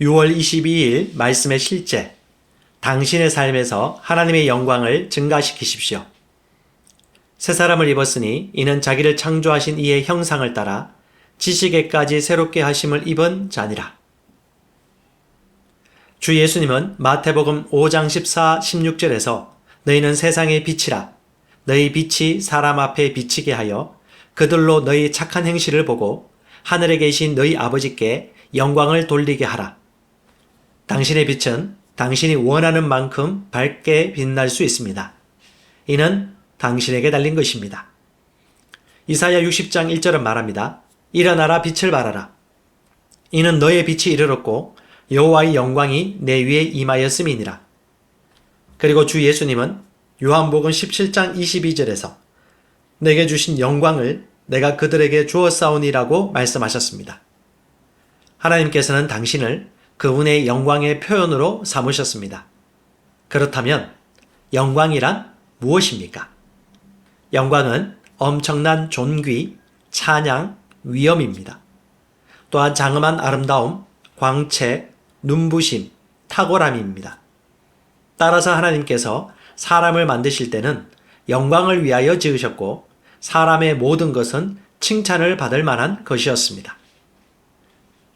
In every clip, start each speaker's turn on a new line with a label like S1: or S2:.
S1: 6월 22일 말씀의 실제. 당신의 삶에서 하나님의 영광을 증가시키십시오. 새 사람을 입었으니 이는 자기를 창조하신 이의 형상을 따라 지식에까지 새롭게 하심을 입은 자니라. 주 예수님은 마태복음 5장 14, 16절에서 너희는 세상의 빛이라 너희 빛이 사람 앞에 비치게 하여 그들로 너희 착한 행실을 보고 하늘에 계신 너희 아버지께 영광을 돌리게 하라. 당신의 빛은 당신이 원하는 만큼 밝게 빛날 수 있습니다. 이는 당신에게 달린 것입니다. 이사야 60장 1절은 말합니다. 일어나라 빛을 발하라. 이는 너의 빛이 이르렀고 여호와의 영광이 내 위에 임하였음이니라. 그리고 주 예수님은 요한복음 17장 22절에서 내게 주신 영광을 내가 그들에게 주었사오니라고 말씀하셨습니다. 하나님께서는 당신을 그분의 영광의 표현으로 삼으셨습니다. 그렇다면 영광이란 무엇입니까? 영광은 엄청난 존귀, 찬양, 위엄입니다. 또한 장엄한 아름다움, 광채, 눈부심, 탁월함입니다. 따라서 하나님께서 사람을 만드실 때는 영광을 위하여 지으셨고 사람의 모든 것은 칭찬을 받을 만한 것이었습니다.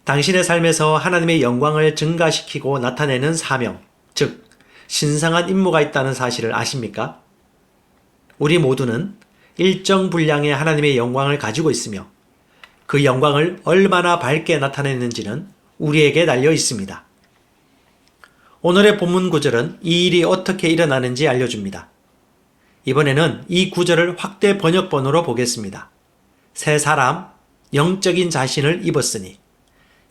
S1: 당신의 삶에서 하나님의 영광을 증가시키고 나타내는 사명, 즉, 신성한 임무가 있다는 사실을 아십니까? 우리 모두는 일정 분량의 하나님의 영광을 가지고 있으며 그 영광을 얼마나 밝게 나타내는지는 우리에게 달려 있습니다. 오늘의 본문 구절은 이 일이 어떻게 일어나는지 알려줍니다. 이번에는 이 구절을 확대 번역본으로 보겠습니다. 새 사람, 영적인 자신을 입었으니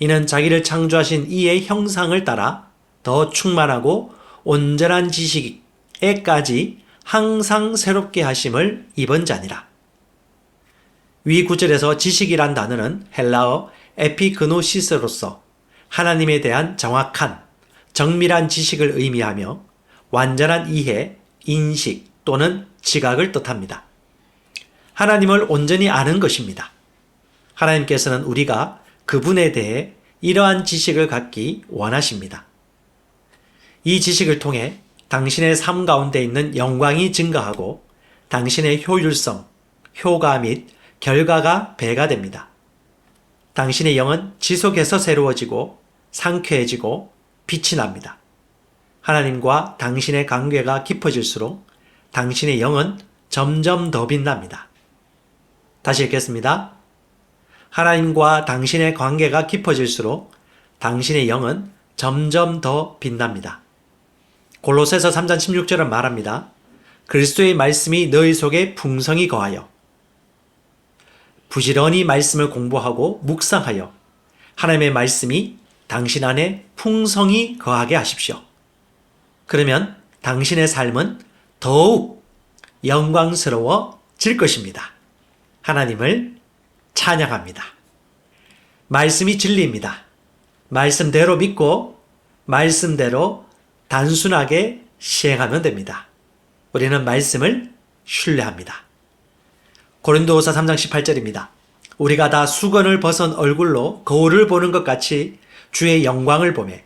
S1: 이는 자기를 창조하신 이의 형상을 따라 더 충만하고 온전한 지식에까지 항상 새롭게 하심을 입은 자니라. 위 구절에서 지식이란 단어는 헬라어 에피그노시스로서 하나님에 대한 정확한, 정밀한 지식을 의미하며 완전한 이해, 인식 또는 지각을 뜻합니다. 하나님을 온전히 아는 것입니다. 하나님께서는 우리가 그분에 대해 이러한 지식을 갖기 원하십니다. 이 지식을 통해 당신의 삶 가운데 있는 영광이 증가하고 당신의 효율성, 효과 및 결과가 배가 됩니다. 당신의 영은 지속해서 새로워지고 상쾌해지고 빛이 납니다. 하나님과 당신의 관계가 깊어질수록 당신의 영은 점점 더 빛납니다. 다시 읽겠습니다. 하나님과 당신의 관계가 깊어질수록 당신의 영은 점점 더 빛납니다. 골로새서 3장 16절은 말합니다. 그리스도의 말씀이 너희 속에 풍성히 거하여 부지런히 말씀을 공부하고 묵상하여 하나님의 말씀이 당신 안에 풍성히 거하게 하십시오. 그러면 당신의 삶은 더욱 영광스러워질 것입니다. 하나님을 찬양합니다. 말씀이 진리입니다. 말씀대로 믿고 말씀대로 단순하게 시행하면 됩니다. 우리는 말씀을 신뢰합니다. 고린도후서 3장 18절입니다. 우리가 다 수건을 벗은 얼굴로 거울을 보는 것 같이 주의 영광을 보매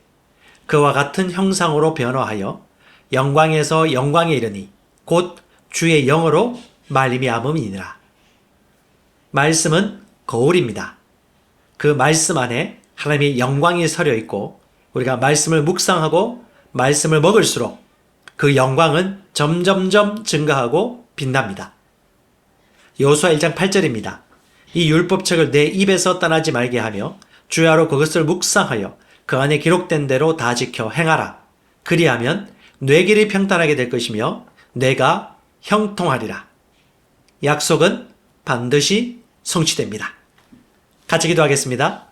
S1: 그와 같은 형상으로 변화하여 영광에서 영광에 이르니 곧 주의 영어로 말미암음이니라. 말씀은 거울입니다. 그 말씀 안에 하나님의 영광이 서려 있고 우리가 말씀을 묵상하고 말씀을 먹을수록 그 영광은 점점점 증가하고 빛납니다. 여호수아 1장 8절입니다. 이 율법책을 내 입에서 떠나지 말게 하며 주야로 그것을 묵상하여 그 안에 기록된 대로 다 지켜 행하라. 그리하면 뇌 길이 평탄하게 될 것이며 뇌가 형통하리라. 약속은 반드시 성취됩니다. 같이 기도하겠습니다.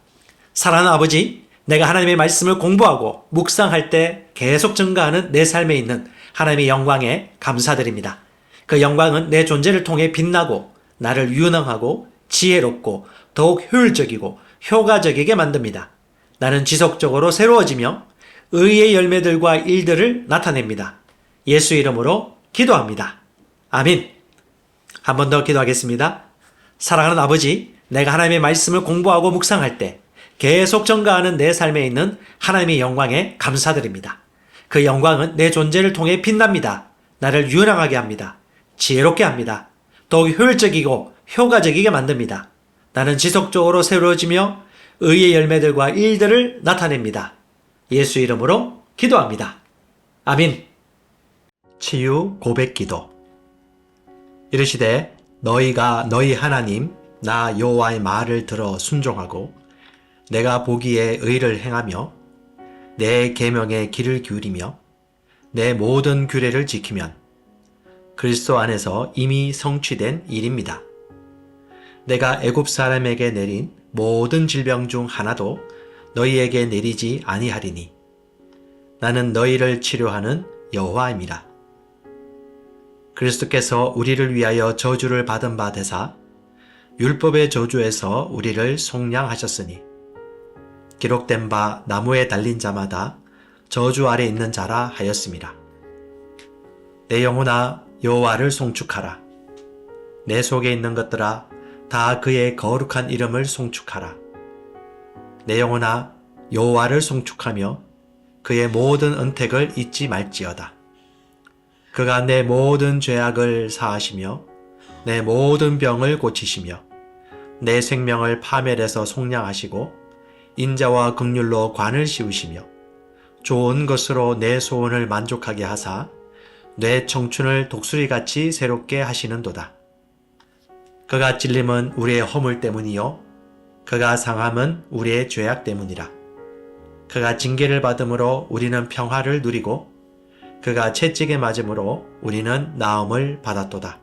S1: 사랑하는 아버지, 내가 하나님의 말씀을 공부하고 묵상할 때 계속 증가하는 내 삶에 있는 하나님의 영광에 감사드립니다. 그 영광은 내 존재를 통해 빛나고 나를 유능하고 지혜롭고 더욱 효율적이고 효과적이게 만듭니다. 나는 지속적으로 새로워지며 의의 열매들과 일들을 나타냅니다. 예수 이름으로 기도합니다. 아민. 한 번 더 기도하겠습니다. 사랑하는 아버지, 내가 하나님의 말씀을 공부하고 묵상할 때 계속 증가하는 내 삶에 있는 하나님의 영광에 감사드립니다. 그 영광은 내 존재를 통해 빛납니다. 나를 유능하게 합니다. 지혜롭게 합니다. 더욱 효율적이고 효과적이게 만듭니다. 나는 지속적으로 새로워지며 의의 열매들과 일들을 나타냅니다. 예수 이름으로 기도합니다. 아민. 치유 고백 기도. 이르시되 너희가 너희 하나님 나 여호와의 말을 들어 순종하고 내가 보기에 의를 행하며 내 계명에 귀를 기울이며 내 모든 규례를 지키면 그리스도 안에서 이미 성취된 일입니다. 내가 애굽 사람에게 내린 모든 질병 중 하나도 너희에게 내리지 아니하리니 나는 너희를 치료하는 여호와입니다. 그리스도께서 우리를 위하여 저주를 받은 바 되사 율법의 저주에서 우리를 속량하셨으니 기록된 바 나무에 달린 자마다 저주 아래 있는 자라 하였습니다. 내 영혼아 여호와를 송축하라. 내 속에 있는 것들아 다 그의 거룩한 이름을 송축하라. 내 영혼아 여호와를 송축하며 그의 모든 은택을 잊지 말지어다. 그가 내 모든 죄악을 사하시며 내 모든 병을 고치시며 내 생명을 파멸해서 속량하시고 인자와 극률로 관을 씌우시며 좋은 것으로 내 소원을 만족하게 하사 내 청춘을 독수리같이 새롭게 하시는도다. 그가 찔림은 우리의 허물 때문이요 그가 상함은 우리의 죄악 때문이라. 그가 징계를 받음으로 우리는 평화를 누리고 그가 채찍에 맞음으로 우리는 나음을 받았도다.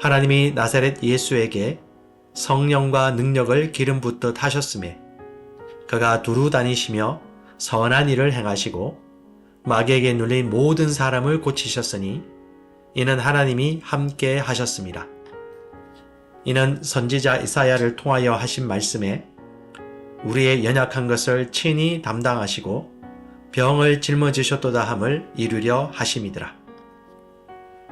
S1: 하나님이 나사렛 예수에게 성령과 능력을 기름 붓듯 하셨음에 그가 두루 다니시며 선한 일을 행하시고 마귀에게 눌린 모든 사람을 고치셨으니 이는 하나님이 함께 하셨습니다. 이는 선지자 이사야를 통하여 하신 말씀에 우리의 연약한 것을 친히 담당하시고 병을 짊어지셨도다 함을 이루려 하심이더라.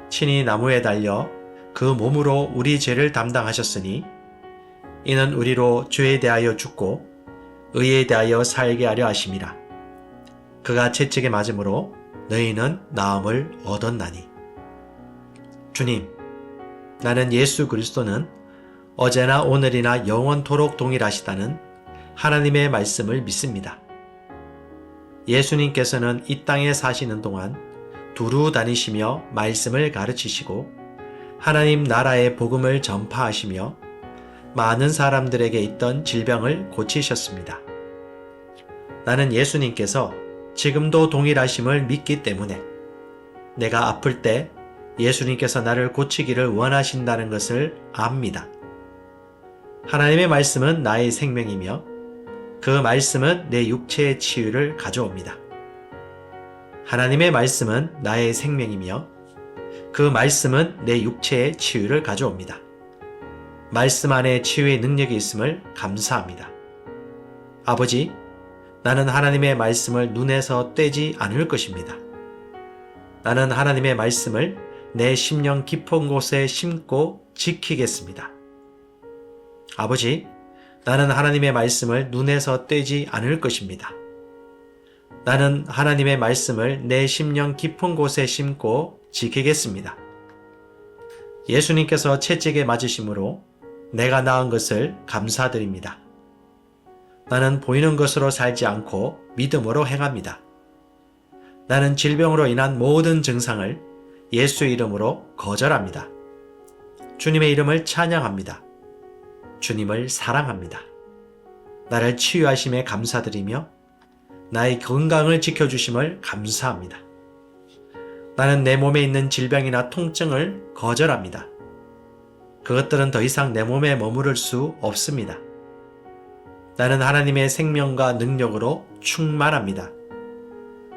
S1: 친히 나무에 달려 그 몸으로 우리 죄를 담당하셨으니 이는 우리로 죄에 대하여 죽고 의에 대하여 살게 하려 하심이라. 그가 채찍에 맞음으로 너희는 나음을 얻었나니. 주님, 나는 예수 그리스도는 어제나 오늘이나 영원토록 동일하시다는 하나님의 말씀을 믿습니다. 예수님께서는 이 땅에 사시는 동안 두루 다니시며 말씀을 가르치시고 하나님 나라의 복음을 전파하시며 많은 사람들에게 있던 질병을 고치셨습니다. 나는 예수님께서 지금도 동일하심을 믿기 때문에 내가 아플 때 예수님께서 나를 고치기를 원하신다는 것을 압니다. 하나님의 말씀은 나의 생명이며 그 말씀은 내 육체의 치유를 가져옵니다. 하나님의 말씀은 나의 생명이며 그 말씀은 내 육체의 치유를 가져옵니다. 말씀 안에 치유의 능력이 있음을 감사합니다. 아버지, 나는 하나님의 말씀을 눈에서 떼지 않을 것입니다. 나는 하나님의 말씀을 내 심령 깊은 곳에 심고 지키겠습니다. 아버지, 나는 하나님의 말씀을 눈에서 떼지 않을 것입니다. 나는 하나님의 말씀을 내 심령 깊은 곳에 심고 지키겠습니다. 예수님께서 채찍에 맞으심으로 내가 나은 것을 감사드립니다. 나는 보이는 것으로 살지 않고 믿음으로 행합니다. 나는 질병으로 인한 모든 증상을 예수 이름으로 거절합니다. 주님의 이름을 찬양합니다. 주님을 사랑합니다. 나를 치유하심에 감사드리며 나의 건강을 지켜주심을 감사합니다. 나는 내 몸에 있는 질병이나 통증을 거절합니다. 그것들은 더 이상 내 몸에 머무를 수 없습니다. 나는 하나님의 생명과 능력으로 충만합니다.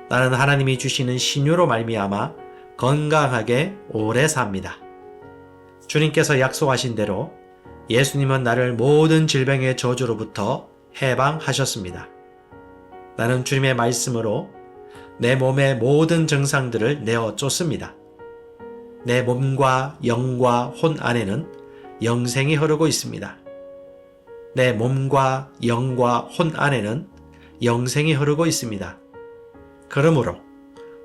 S1: 나는 하나님이 주시는 신유로 말미암아 건강하게 오래 삽니다. 주님께서 약속하신 대로 예수님은 나를 모든 질병의 저주로부터 해방하셨습니다. 나는 주님의 말씀으로 내 몸의 모든 증상들을 내어 쫓습니다. 내 몸과 영과 혼 안에는 영생이 흐르고 있습니다. 내 몸과 영과 혼 안에는 영생이 흐르고 있습니다. 그러므로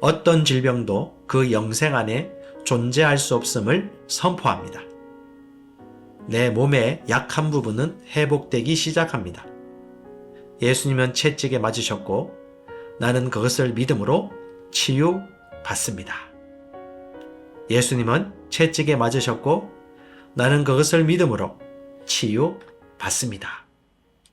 S1: 어떤 질병도 그 영생 안에 존재할 수 없음을 선포합니다. 내 몸의 약한 부분은 회복되기 시작합니다. 예수님은 채찍에 맞으셨고 나는 그것을 믿음으로 치유받습니다. 예수님은 채찍에 맞으셨고 나는 그것을 믿음으로 치유받습니다.